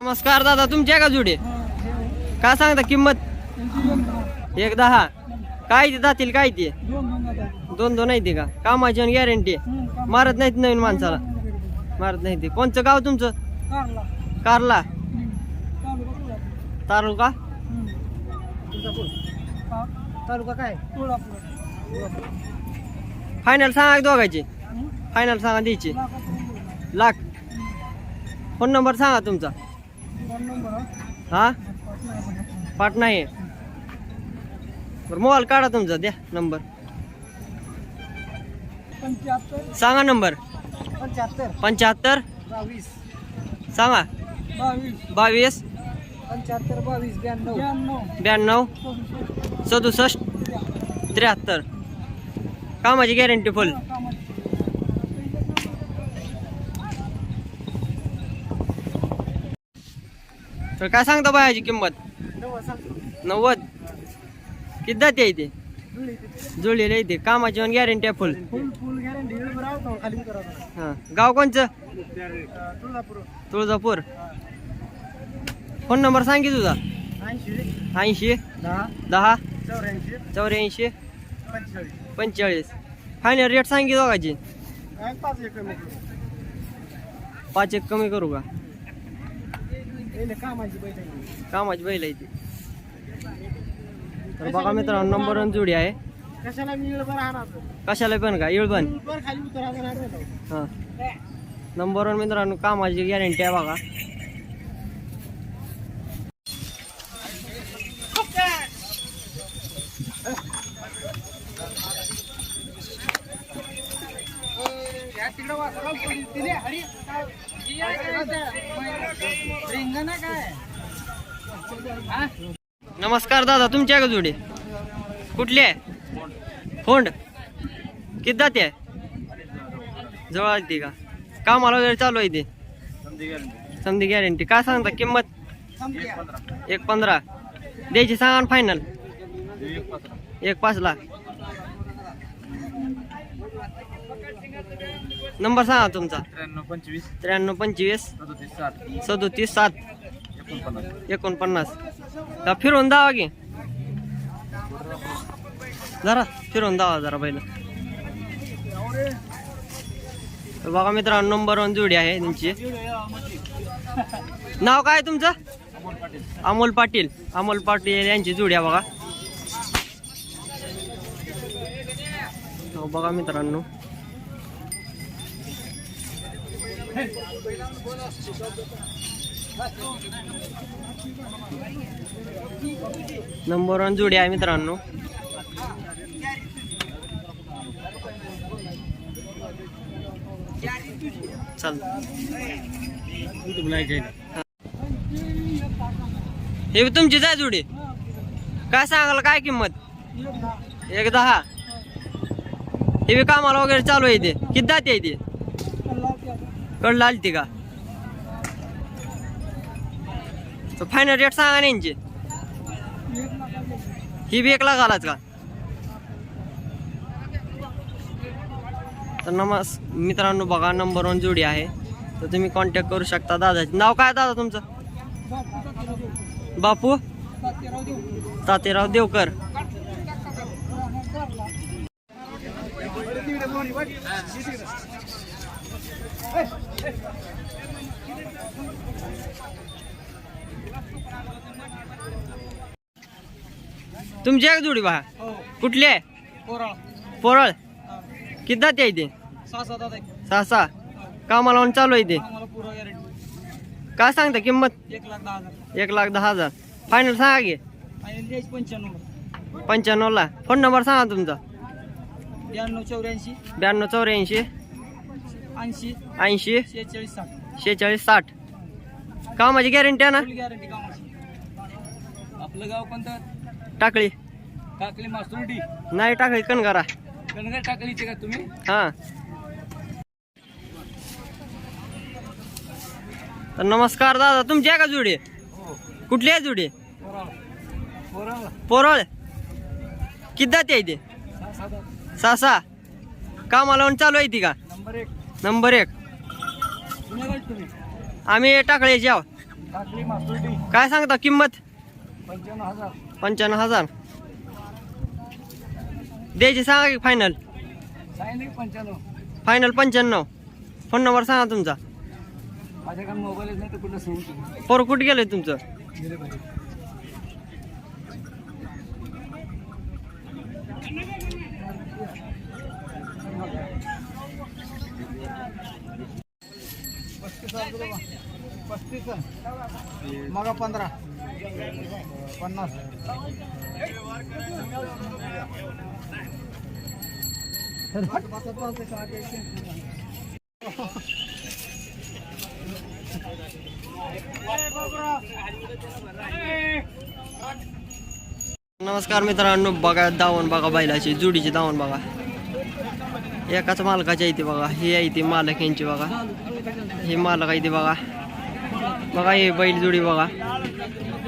नमस्कार दादा तुमच्या का जुडे? काय सांगता किंमत? एक दहा. काय ते जातील काय ते? दोन दोन आहे ते का? कामाची आणि गॅरंटी मारत नाहीत नवीन माणसाला. मारत नाही ते. कोणचं गाव तुमचं? कारला. तालुका? तालुका काय? फायनल सांगा दोघायचे फायनल सांगा द्यायचे. लाख. फोन नंबर सांगा तुमचा. हा? पाटणा आहे बरं मोबाईल काढा तुमचा द्या नंबर. सांगा नंबर. पंच्याहत्तर. पंच्याहत्तर. बावीस. सांगा. बावीस. बावीस. पंच्याहत्तर बावीस ब्याण्णव. ब्याण्णव. ब्याण्णव. सदुसष्ट. त्र्याहत्तर. कामाची गॅरंटी फुल तर काय सांगता बायाची किंमत? नव्वद किती जाते ते जुळलेले ते कामाची पण गॅरंटी आहे फुल हां. गाव कोणचं? तुळजापूर. तुळजापूर. फोन नंबर सांगी तुझा. ऐंशी. दहा. चौऱ्याऐंशी. पंचेचाळीस. फायनल रेट सांगी दोघाची. पाच एक कमी करू का? कामाची बैठक कामाची बैल आहे ती. तर बघा मित्रांनो नंबर वन जोडी आहे. कशाला मी पण का? उतरा हां. नंबर वन मित्रांनो कामाची गॅरंटी आहे बघा. काय नमस्कार दादा तुमच्या का जोडी? कुठली आहे? फोंड. किती जाते जवळ आली का? कामाला वगैरे चालू आहे ते? समधी गॅरंटी काय सांगता किंमत? एक पंधरा. द्यायची सांगा फायनल एक पाच लाख. नंबर सांगा तुमचा. त्र्याण्णव पंचवीस. त्र्याण्णव पंचवीस. सदोतीस सात एकोणपन्नास. एकोणपन्नास. का फिरवून दावा की. जरा फिरवून दावा जरा पहिलं तर बघा मित्रांनो नंबर वन जोडी आहे त्यांची. नाव काय आहे तुमचं? अमोल पाटील. अमोल पाटील यांची जोडी आहे बघा. हो, बघा मित्रांनो. नंबर वन जोडी आहे मित्रांनो. चल. हे तुमची तुमचीच आहे जोडी. काय सांगाल काय किंमत? एक दहा. हे कामाला वगैरे चालू आहे ते किती जाते ते कळलं आली ती का? फायनल रेट सांगा ना यांची. ही बी एक लाख का? तर नमस् मित्रांनो बघा नंबर वन जोडी आहे. तर तुम्ही कॉन्टॅक्ट करू शकता दादाचे नाव काय दादा तुमचं? बापू? तातेराव देवकर. तुमची एक जोडी बघा हो. कुठली आहे? पोरळ किती जाते आहे ते सहा सहा कामाला चालू आहे ते काय सांगता किंमत? एक लाख दहा हजार. फायनल सांगा की. द्यायची पंच्याण्णव पंच्याण्णवला. फोन नंबर सांगा तुमचा. ब्याण्णव चौऱ्याऐंशी. ब्याण्णव चौऱ्याऐंशी. ऐंशी. ऐंशी? शेहेचाळीस साठ. शेहेचाळीस साठ. कामाची गॅरंटी आहे ना? फुल गॅरंटी कामाची. आपलं गाव कोणतं? टाकळी. टाकली मासुर्डी नाही टाकळी कणगारा. कणगर टाकलीचे का तुम्ही? हां. तर नमस्कार दादा तुमची आहे का जोडी? हो. कुठली आहे जोडी? पोरळ किती आहे ते? सहा सहा सहा. कामाला लावून चालू आहे ती का? नंबर एक. नंबर एक. आम्ही टाकळ्याची आहो काय सांगता किंमत? पंच्याण्णव हजार. द्यायची सांगा की फायनल पंच्याण्णव फायनल पंच्याण्णव. फोन नंबर सांगा तुमचा. पोर कुठे गेलंय तुमचं? पस्तीस मग पंधरा. पन्नास. नमस्कार मित्रांनो बघा दावण बघा बैलाची जुडीची दावण बघा. एकाच मालकाच्या इथे बघा. हे आहे ती मालक यांची बघा. हे मालक आहे ते बघा. बघा हे बैल जुडी बघा.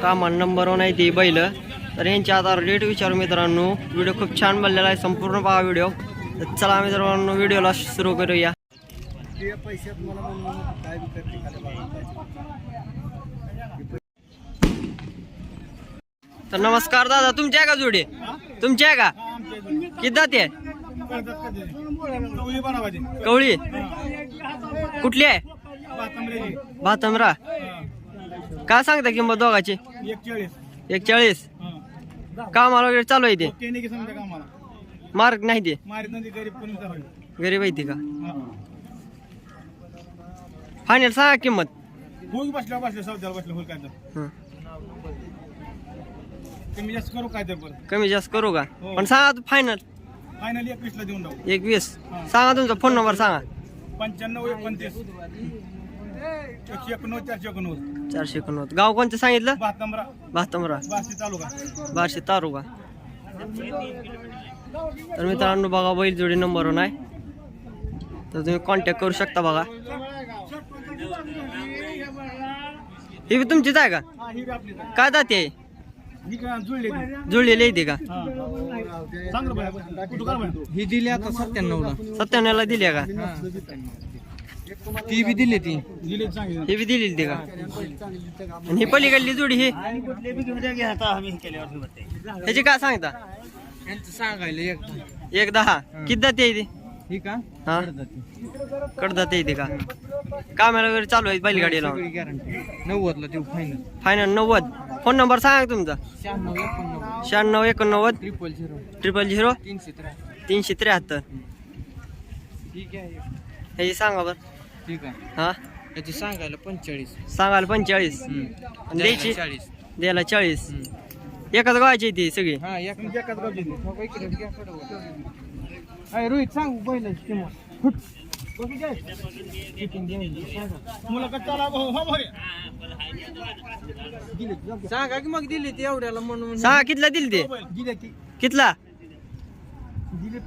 कामाला नंबर वन आहे ती बैल. तर यांच्या आता रेट विचारू मित्रांनो व्हिडिओ खूप छान बनलेला आहे. संपूर्ण बघा व्हिडिओ तर चला मित्रांनो व्हिडिओला सुरू करूया. तर नमस्कार दादा तुमच्या आहे का जुडी? तुमच्या आहे का? किती ते कवळी कुठली आहे? भातमरा काय सांगता किंमत दोघाची? एक चाळीस कामाला वगैरे चालू आहे ते? मार्क नाही ते? गरीब आहे ते का? फायनल सांगा किंमत. बसल्या बसल्या सौद्याला बसल्या होईल काय तर. हं. कमी जास्त करू काय तर बरं कमी जास्त करू का? पण सांगा तू फायनल फायनली एकवीसला देऊन टाकू एक वीस सांगा तुमचा फोन नंबर सांगा. पंच्याण्णव एकोणतीस. एकशे एकोणनव्वद चारशे एकोणनव्वद. चारशे एकोणनव्वद. गाव कोणतं सांगितलं? भातमरा बारशे तारू का तर मित्रांनो बघा बैल जोडी नंबरवर आहे. तर तुम्ही कॉन्टॅक्ट करू शकता बघा. ही बी तुमचीच आहे का? हा ही बी. काय जाते आहे. जुळलेली आहे ती का? हा. ही दिली आता सत्त्याण्णवला. सत्त्याण्णवला दिली आहे का? ती बी दिली ती. दिली ही बी दिलेली ती का? आणि ही पलीकडली जोडी ही? ह्याची काय सांगता? सांगायला एक एक दहा. किती जाते आहे ती? ही का? हा. कडदाते येते का? कामाला वगैरे चालू आहे बैलगाडी लावून नव्वदला देऊ फायनल फायनल नव्वद. फोन नंबर सांगा तुमचा. शहाण्णव एकोणनव्वद. शहाण्णव एकोणनव्वद. ट्रिपल झिरो ट्रिपल झिरो तीनशे त्र्या तीनशे त्र्याहत्तर. ठीक आहे. ह्याची सांगा बरं. ठीक आहे. हा? त्याची सांगायला पंचेचाळीस. सांगायला पंचेचाळीस. आणि द्यायची? चाळीस. द्यायला चाळीस. एकाच गावाची ती सगळी? हा एक एकाच गावची. हो, रोहित सांग पहिलं किंमत. फुट. बघू दे. किती द्यायची, सांगा. सांगा की मग दिली ती एवढ्याला म्हणून. सांगा कितला दिली ते? दिली ती. कितला? दिली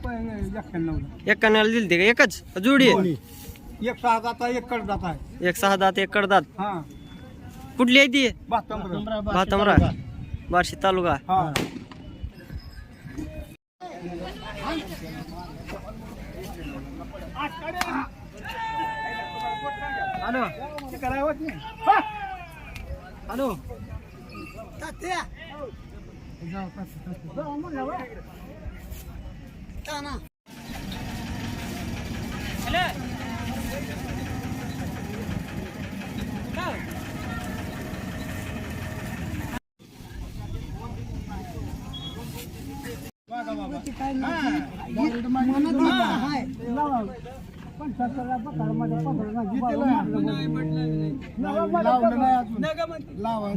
एक्क्याण्णव दिली ते का? एकच? जोडी? आहे एक सहा एक कड जात आहे. एक सहा दात एक कडदात. हा. कुठली आहे ती? भातमरा बार्शी तालुका. हा. हॅलो. करायला होत नाही. हॅलो. लावलं नाही अजून. लावा